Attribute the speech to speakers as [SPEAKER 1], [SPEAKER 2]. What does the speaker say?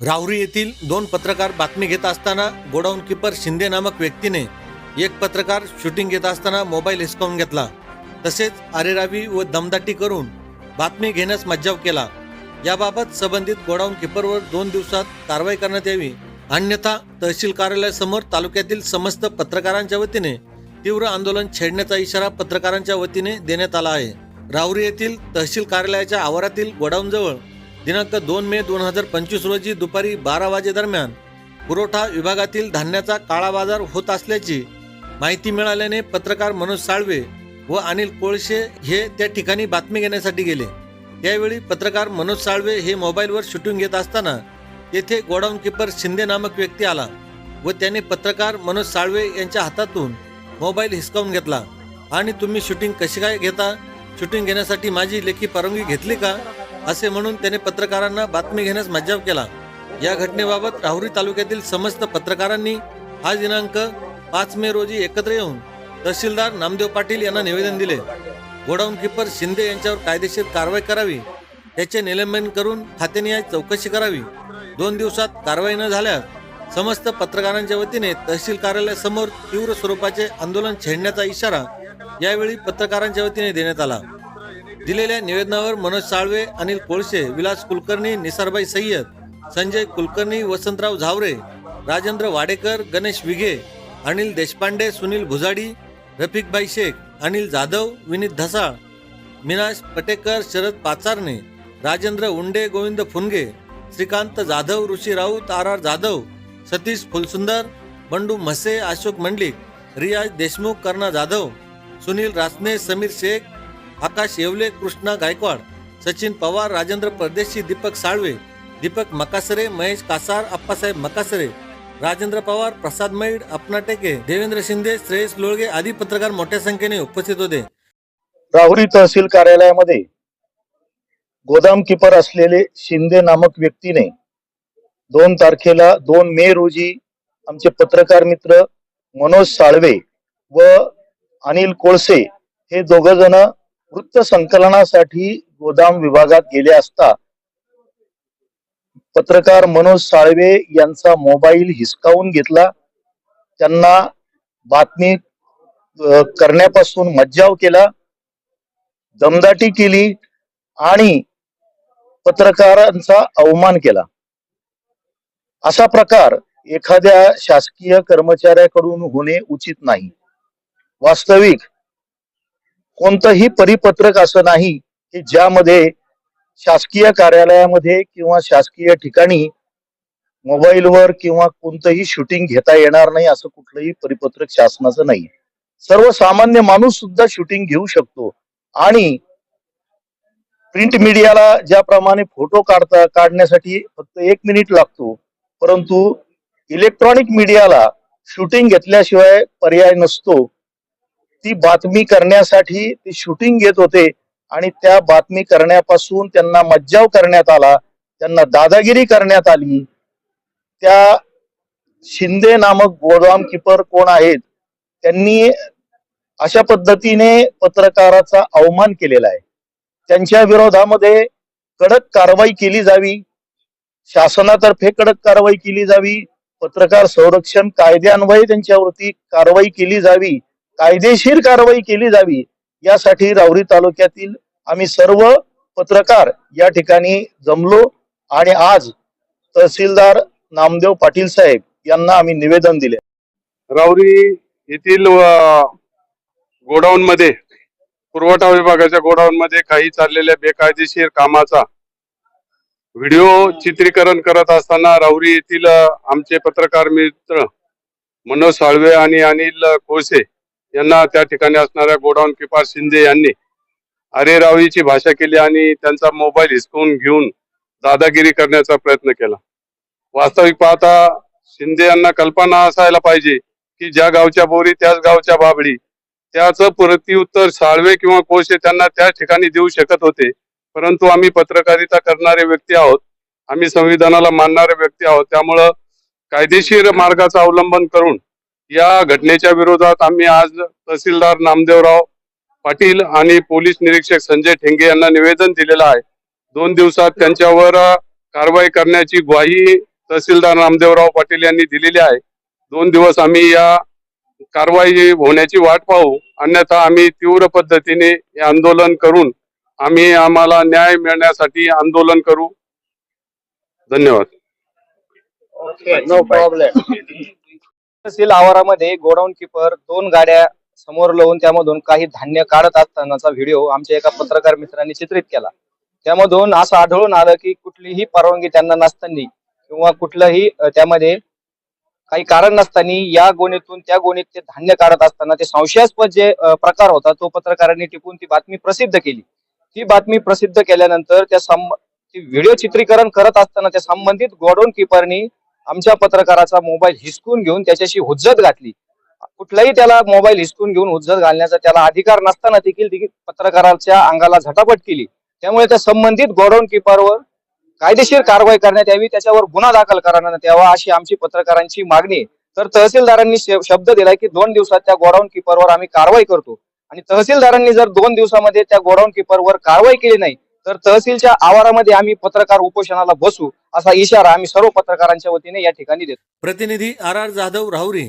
[SPEAKER 1] राहुरी येथील दोन पत्रकार बातमी घेत असताना गोडाऊन किपर शिंदे नामक व्यक्तीने एक पत्रकार शूटिंग घेत असताना मोबाईल हिसकावून घेतला. तसेच आरेरावी व दमदाटी करून बातमी घेण्यास मज्जाव केला. याबाबत संबंधित गोडाऊन किपरवर दोन दिवसात कारवाई करण्यात यावी. अन्यथा तहसील कार्यालयासमोर तालुक्यातील समस्त पत्रकारांच्या वतीने तीव्र आंदोलन छेडण्याचा इशारा पत्रकारांच्या वतीने देण्यात आला आहे. राहुरी येथील तहसील कार्यालयाच्या आवारातील गोडाऊनजवळ दिनांक दोन मे दोन हजार पंचवीस रोजी दुपारी बारा वाजेदरम्यान पुरवठा विभागातील धान्याचा काळा बाजार होत असल्याची माहिती मिळाल्याने पत्रकार मनोज साळवे व अनिल कोळशे हे त्या ठिकाणी बातमी घेण्यासाठी गेले. त्यावेळी पत्रकार मनोज साळवे हे मोबाईलवर शूटिंग घेत असताना येथे गोडाऊन किपर शिंदे नामक व्यक्ती आला व त्याने पत्रकार मनोज साळवे यांच्या हातातून मोबाईल हिसकावून घेतला. आणि तुम्ही शूटिंग कशी काय घेता? शूटिंग घेण्यासाठी माझी लेखी परवानगी घेतली का? असे म्हणून त्याने पत्रकारांना बातमी घेण्यास मज्जाव केला. या घटनेबाबत राहुरी तालुक्यातील समस्त पत्रकारांनी हा दिनांक पाच मे रोजी एकत्र येऊन तहसीलदार नामदेव पाटील यांना निवेदन दिले. गोडाऊन किपर शिंदे यांच्यावर कायदेशीर कारवाई करावी त्याचे निलंबन करून खातेनिहाय चौकशी करावी. दोन दिवसात कारवाई न झाल्यास समस्त पत्रकारांच्या वतीने तहसील कार्यालयासमोर तीव्र स्वरूपाचे आंदोलन छेडण्याचा इशारा यावेळी पत्रकारांच्या वतीने देण्यात आला. दिलेल्या निवेदनावर मनोज साळवे अनिल कोळशे विलास कुलकर्णी निसारबाई सय्यद संजय कुलकर्णी वसंतराव झावरे राजेंद्र वाडेकर गणेश विघे अनिल देशपांडे सुनील भुजाडी रफिकभाई शेख अनिल जाधव विनीत धसाळ मिनाश पटेकर शरद पाचारणे राजेंद्र उंडे गोविंद फुनगे श्रीकांत जाधव ऋषी राऊत आर आर जाधव सतीश फुलसुंदर बंडू म्हसे अशोक मंडलिक रियाज देशमुख कर्णा जाधव सुनील रासने समीर शेख आकाश येवले कृष्णा गायकवाड सचिन पवार राजेंद्र परदेशी दीपक साळवे दीपक मकासरे महेश कासार अप्पासाहेब मकासरे राजेंद्र पवार प्रसाद मैड अपना टेके देवेंद्र शिंदे श्रेयस लोळगे आदी पत्रकार मोठ्या संख्येने उपस्थित होते.
[SPEAKER 2] राहुरी तहसील कार्यालयामध्ये गोदाम किपर असलेले शिंदे नामक व्यक्तीने दोन तारखेला दोन मे रोजी आमचे पत्रकार मित्र मनोज साळवे व अनिल कोळसे हे दोघ जण वृत्त संकलनासाठी गोदाम विभागात गेले असता पत्रकार मनोज साळवे यांचा मोबाईल हिसकावून घेतला. त्यांना बातमी करण्यापासून मज्जाव केला. दमदाटी केली आणि पत्रकारांचा अवमान केला. असा प्रकार एखाद्या शासकीय कर्मचाऱ्याकडून होणे उचित नाही. वास्तविक कोणतंही परिपत्रक असं नाही की ज्यामध्ये शासकीय कार्यालयामध्ये किंवा शासकीय ठिकाणी मोबाईलवर किंवा कोणतंही शूटिंग घेता येणार नाही असं कुठलंही परिपत्रक शासनाचं नाही. सर्वसामान्य माणूस सुद्धा शूटिंग घेऊ शकतो आणि प्रिंट मीडियाला ज्याप्रमाणे फोटो काढता काढण्यासाठी फक्त एक मिनिट लागतो परंतु इलेक्ट्रॉनिक मीडियाला शूटिंग घेतल्याशिवाय पर्याय नसतो. ती बातमी करण्यासाठी ती शूटिंग घेत होते. आणि त्या बातमी करण्यापासून त्यांना मज्जाव करण्यात आला. त्यांना दादागिरी करण्यात आली. त्या शिंदे नामक गोदाम किपर कोण आहेत? त्यांनी अशा पद्धतीने पत्रकाराचा अवमान केलेला आहे. त्यांच्या विरोधामध्ये कडक कारवाई केली जावी. शासनातर्फे कडक कारवाई केली जावी. पत्रकार संरक्षण कायद्यान्वये त्यांच्यावरती कारवाई केली जावी. कायदेशीर कारवाई केली जावी यासाठी राऊरी तालुक्यातील आम्ही सर्व पत्रकार या ठिकाणी जमलो. आणि आज तहसीलदार नामदेव पाटील साहेब यांना आम्ही निवेदन दिले.
[SPEAKER 3] राऊरी येथील गोडाऊन मध्ये पुरवठा विभागाच्या गोडाऊन मध्ये काही चाललेल्या बेकायदेशीर कामाचा व्हिडिओ चित्रीकरण करत असताना राऊरी येथील आमचे पत्रकार मित्र मनोज साळवे आणि अनिल कोळसे यांना त्या ठिकाणी असणाऱ्या गोडाऊन किपार शिंदे यांनी अरेरावळीची भाषा केली आणि त्यांचा मोबाईल हिसकवून घेऊन दादागिरी करण्याचा प्रयत्न केला. वास्तविक पाहता शिंदे यांना कल्पना असायला पाहिजे की ज्या गावच्या बोरी त्याच गावच्या बाबडी त्याचं प्रत्युत्तर साळवे किंवा कोशे त्यांना त्या ठिकाणी देऊ शकत होते. परंतु आम्ही पत्रकारिता करणारे व्यक्ती आहोत आम्ही संविधानाला मानणारे व्यक्ती आहोत त्यामुळं कायदेशीर मार्गाचा अवलंबन करून या घटनेच्या विरोधात आम्ही आज तहसीलदार नामदेवराव पाटील आणि पोलीस निरीक्षक संजय ठेंगे यांना निवेदन दिलेलं आहे. दोन दिवसात त्यांच्यावर कारवाई करण्याची ग्वाही तहसीलदार नामदेवराव पाटील यांनी दिलेली आहे. दोन दिवस आम्ही या कारवाई होण्याची वाट पाहू. अन्यथा आम्ही तीव्र पद्धतीने हे आंदोलन करून आम्ही आम्हाला न्याय मिळण्यासाठी आंदोलन करू. धन्यवाद.
[SPEAKER 2] नो प्रॉब्लेम
[SPEAKER 4] तहसील आवारामध्ये गोडाऊन किपर दोन गाड्या समोर लावून त्यामधून काही धान्य काढत असतानाचा व्हिडिओ आमच्या एका पत्रकार मित्रांनी चित्रित केला. त्यामधून असं आढळून आलं की कुठलीही परवानगी त्यांना नसताना किंवा कुठलंही त्यामध्ये काही कारण नसताना या गोणीतून त्या गोणीत ते धान्य काढत असताना ते संशयास्पद जे प्रकार होता तो पत्रकारांनी टिपून ती बातमी प्रसिद्ध केली. ती बातमी प्रसिद्ध केल्यानंतर त्या व्हिडिओ चित्रीकरण करत असताना त्या संबंधित गोडाऊन किपरनी आमच्या पत्रकाराचा मोबाईल हिसकून घेऊन त्याच्याशी हुज्जत घातली. कुठलाही त्याला मोबाईल हिसकून घेऊन हुज्जत घालण्याचा त्याला अधिकार नसताना देखील पत्रकाराच्या अंगाला झटापट केली. त्यामुळे त्या संबंधित गोडाऊन किपरवर कायदेशीर कारवाई करण्यात यावी त्याच्यावर गुन्हा दाखल करण्यात यावा अशी आमची पत्रकारांची मागणी तर तहसीलदारांनी शब्द दिलाय की दोन दिवसात त्या गोडाऊन किपरवर आम्ही कारवाई करतो. आणि तहसीलदारांनी जर दोन दिवसामध्ये त्या गोडाऊन किपरवर कारवाई केली नाही तर तहसीलच्या आवारामध्ये आम्ही पत्रकार उपोषणाला बसू असा इशारा आम्ही सर्व पत्रकारांच्या वतीने या ठिकाणी देतो.
[SPEAKER 1] प्रतिनिधी आर आर जाधव राहुरी.